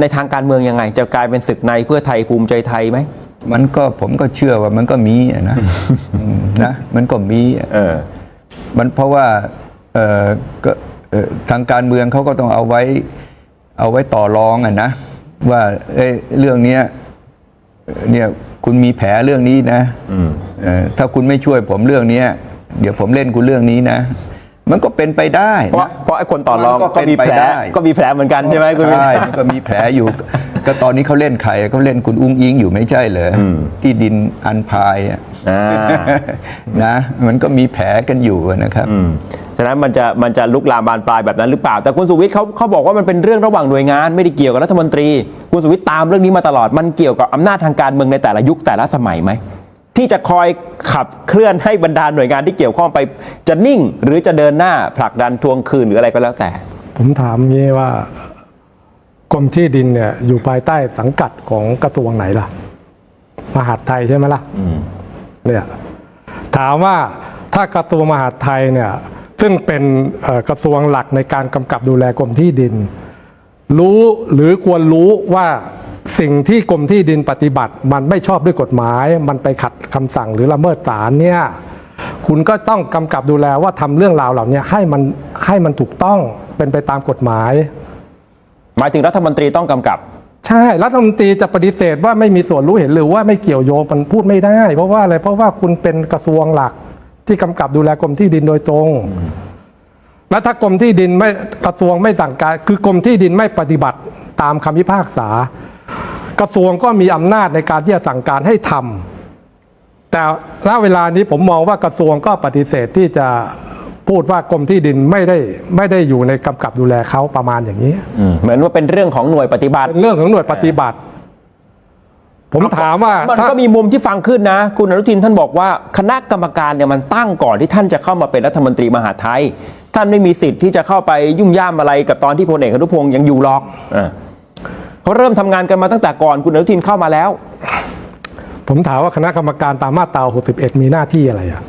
ในทางการเมืองยังไง จะกลายเป็นศึกในเพื่อไทยภูมิใจไทยไหมมันก็ผมก็เชื่อว่ามันก็มีอะนะอืมนะมันก็มีอะเออมันเพราะว่าเอ่อก็เอ่อทางการเมืองเขาก็ต้องเอาไว้เอาไว้ต่อรองอะนะว่าเอ้ยเรื่องเนี้ยเอ่อเนี่ยคุณมีแผลเรื่องนี้นะเอ่อถ้าคุณไม่ช่วยผมเรื่องเนี้ย เดี๋ยวผมเล่นคุณเรื่องนี้นะ มันก็เป็นไปได้เพราะนะ เพราะไอ้คนต่อรองมันก็ก็มีเป็นแผไปลได้ ก็มีแผลเหมือนกันใช่ไหมคุณวิใช่ชัยมันก็มีแผลอยู่ ก็ตอนนี้เขาเล่นใครเขาเล่นคุณอุ้งอิงอยู่ไม่ใช่เหรออที่ดินอันพายอะอ่า นะมันก็มีแผลกันอยู่อะนะครับ อืมฉะนั้นมันจะมันจะลุกลามบานปลายแบบนั้นหรือเปล่า แต่คุณสุวิทย์เขาเขาบอกว่ามันเป็นเรื่องระหว่างหน่วยงานไม่ได้เกี่ยวกับรัฐมนตรี คุณสุวิทย์ตามเรื่องนี้มาตลอดมันเกี่ยวกับอำนาจทางการเมืองในแต่ละยุคแต่ละสมัยไหม ที่จะคอยขับเคลื่อนให้บรรดาหน่วยงานที่เกี่ยวข้องไป จะนิ่งหรือจะเดินหน้าผลักดันทวงคืนหรืออะไรก็แล้วแต่ ผมถามงี้ว่ากรมที่ดินเนี่ยอยู่ภายใต้สังกัดของกระทรวงไหนล่ะ มหาดไทยใช่ไหมล่ะเนี่ยถามว่าถ้ากระทรวงมหาดไทยเนี่ยซึ่งเป็นเอ่อกระทรวงหลักในการกำกับดูแลกรมที่ดิน รู้หรือควรรู้ว่า สิ่งที่กรมที่ดินปฏิบัติ มันไม่ชอบด้วยกฎหมาย มันไปขัดคำสั่งหรือละเมิดศาลเนี่ยคุณก็ต้องกำกับดูแลว่าทำเรื่องราวเหล่านี้ให้มันให้มันถูกต้องเป็นไปตามกฎหมาย หมายถึงรัฐมนตรีต้องกำกับ ใช่รัฐมนตรีจะปฏิเสธว่าไม่มีส่วนรู้เห็นหรือว่าไม่เกี่ยวโยงมันพูดไม่ได้ เพราะว่าอะไรเพราะว่าคุณเป็นกระทรวงหลักที่กำกับดูแลกรมที่ดินโดยตรง และถ้ากรมที่ดินไม่กระทรวงไม่สั่งการ คือกรมที่ดินไม่ปฏิบัติตามคำพิพากษา กระทรวงก็มีอำนาจในการที่จะสั่งการให้ทำแต่ณเวลานี้ผมมองว่ากระทรวงก็ปฏิเสธที่จะพูดว่ากรมที่ดินไม่ได้ไม่ได้อยู่ในกำกับดูแลเขาประมาณอย่างนี้เหมือนว่าเป็นเรื่องของหน่วยปฏิบัติเป็นเรื่องของหน่วยปฏิบัติ ผมถามว่ามันถ้าก็มีมุมที่ฟังขึ้นนะ คุณอนุทินท่านบอกว่าคณะกรรมการเนี่ยมันตั้งก่อนที่ท่านจะเข้ามาเป็นรัฐมนตรีมหาดไทย ท่านไม่มีสิทธิ์ที่จะเข้าไปยุ่งย่ามอะไรกับตอนที่พลเอกอนุพงศ์ยังอยู่หรอกอะ เขาเริ่มทำงานกันมาตั้งแต่ก่อนคุณอนุทินเข้ามาแล้ว ผมถามว่าคณะกรรมการตามมาตรา 61 มีหน้าที่อะไรอะ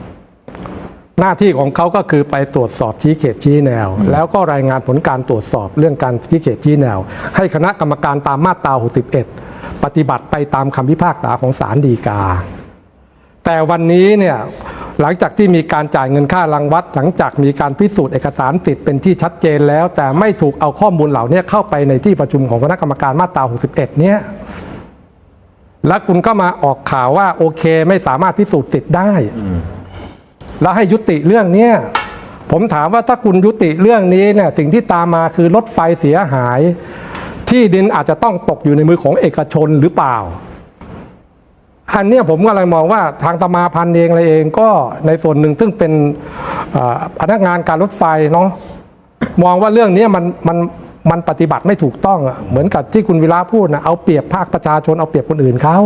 หน้าที่ของเขาก็คือไปตรวจสอบชี้เขตชี้แนว แล้วก็รายงานผลการตรวจสอบเรื่องการชี้เขตชี้แนว ให้คณะกรรมการตามมาตรา 61 ปฏิบัติไปตามคำพิพากษาของศาลฎีกา แต่วันนี้เนี่ย หลังจากที่มีการจ่ายเงินค่ารังวัด หลังจากมีการพิสูจน์เอกสารสิทธิ์เป็นที่ชัดเจนแล้ว แต่ไม่ถูกเอาข้อมูลเหล่านี้เข้าไปในที่ประชุมของคณะกรรมการมาตรา 61 เนี่ยแล้วคุณก็มาออกข่าวว่าโอเคไม่สามารถพิสูจน์ติดได้ แล้วให้ยุติเรื่องเนี้ยผมถามว่าถ้าคุณยุติเรื่องนี้เนี่ยสิ่งที่ตามมาคือรถไฟเสียหาย ที่ดินอาจจะต้องตกอยู่ในมือของเอกชนหรือเปล่า อันเนี้ยผมก็เลยมองว่าทางสมาพันธ์เองอะไรเองก็ในส่วนหนึ่งซึ่งเป็นเอ่อพนักงานการรถไฟเนาะมองว่าเรื่องเนี้ยมันมันมันปฏิบัติไม่ถูกต้องอะเหมือนกับที่คุณวิระพูดนะเอาเปรียบภาคประชาชนเอาเปรียบคนอื่นเขา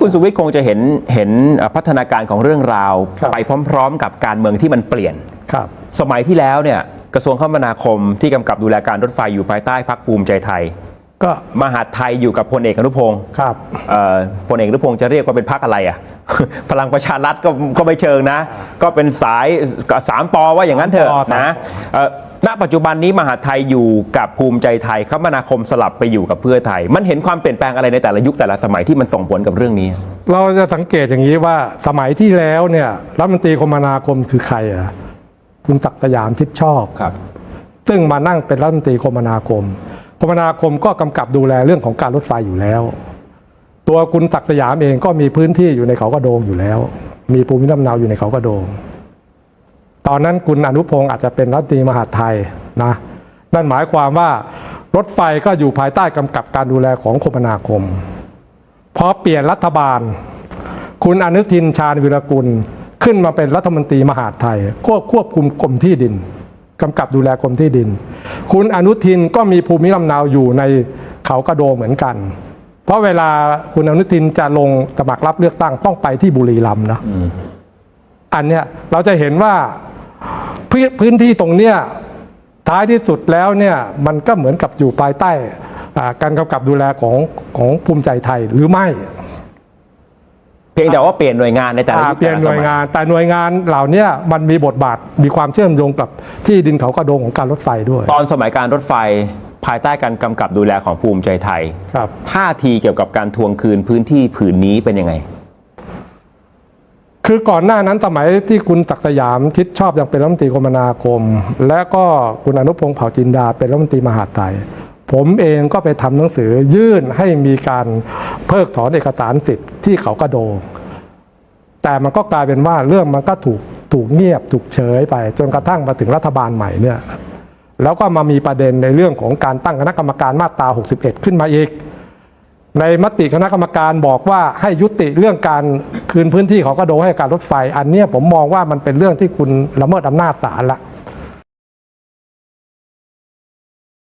คุณสุวิทย์คงจะเห็นเห็นพัฒนาการของเรื่องราวครับไปพร้อม ๆ กับการเมืองที่มันเปลี่ยนครับ สมัยที่แล้วเนี่ยกระทรวงคมนาคมที่กำกับดูแลการรถไฟอยู่ภายใต้พรรคภูมิใจไทย ก็มหาดไทยอยู่กับพลเอกอนุพงศ์ครับเอ่อพลเอกอนุพงศ์จะเรียกว่าเป็นพรรคอะไรอะ พลังประชารัฐก็ก็ไม่เชิงนะ ก็เป็นสายสามปอว่าอย่างนั้นเถอะสามปอนะเอ่อณปัจจุบันนี้มหาดไทยอยู่กับภูมิใจไทยคมนาคมสลับไปอยู่กับเพื่อไทย มันเห็นความเปลี่ยนแปลงอะไรในแต่ละยุคแต่ละสมัยที่มันส่งผลกับเรื่องนี้ เราจะสังเกตอย่างนี้ว่าสมัยที่แล้วเนี่ยรัฐมนตรีคมนาคมคือใครอะคุณศักดิ์สยามชิดชอบ ครับ ซึ่งมานั่งเป็นรัฐมนตรีคมนาคม คมนาคมก็กำกับดูแลเรื่องของการรถไฟอยู่แล้ว ตัวคุณศักสยามเองก็มีพื้นที่อยู่ในเขากระโดงอยู่แล้ว มีภูมิลำเนาอยู่ในเขากระโดง ตอนนั้นคุณอนุพงศ์อาจจะเป็นรัฐมนตรีมหาดไทยนะนั่นหมายความว่ารถไฟก็อยู่ภายใต้กำกับการดูแลของคมนาคมพอเปลี่ยนรัฐบาล คุณอนุทินชาญวิรกุลขึ้นมาเป็นรัฐมนตรีมหาดไทยควบควบคุมกรมที่ดินกำกับดูแลกรมที่ดิน คุณอนุทินก็มีภูมิลำเนาอยู่ในเขากระโดงเหมือนกัน เพราะเวลาคุณอนุทินจะลงสมัครรับเลือกตั้งต้องไปที่บุรีรัมย์นะอันเนี้ยเราจะเห็นว่าพื้นพื้นที่ตรงเนี้ยท้ายที่สุดแล้วเนี่ยมันก็เหมือนกับอยู่ภายใต้อ่าการกำกับดูแลของของภูมิใจไทยหรือไม่เพียงแต่ว่าเปลี่ยนหน่วยงานในแต่ละอ่ายุคเปลี่ยนแต่ละหสน่วยมัยงาน แต่หน่วยงานเหล่าเนี้ยมันมีบทบาทมีความเชื่อมโยงกับที่ดินเขากระโดงของการรถไฟด้วย ตอนสมัยการรถไฟภายใต้การกำกับดูแลของภูมิใจไทย ครับท่าทีเกี่ยวกับการทวงคืนพื้นที่ผืนนี้เป็นยังไง คือก่อนหน้านั้นสมัยที่คุณศักดิ์สยามคิดชอบยังเป็นรัฐมนตรีคมนาคม และก็คุณอนุพงศ์เผ่าจินดาเป็นรัฐมนตรีมหาดไทย ผมเองก็ไปทำหนังสือยื่นให้มีการเพิกถอนเอกสารสิทธิ์ที่เขากระโดง แต่มันก็กลายเป็นว่าเรื่องมันก็ถูกถูกเงียบถูกเฉยไป จนกระทั่งมาถึงรัฐบาลใหม่เนี่ยแล้วก็มามีประเด็นในเรื่องของการตั้งคณะกรรมการมาตรา 61 ขึ้นมาอีก ในมติคณะกรรมการบอกว่าให้ยุติเรื่องการคืนพื้นที่ของกระโดงให้การรถไฟ อันนี้ผมมองว่ามันเป็นเรื่องที่คุณละเมิดอำนาจศาลละ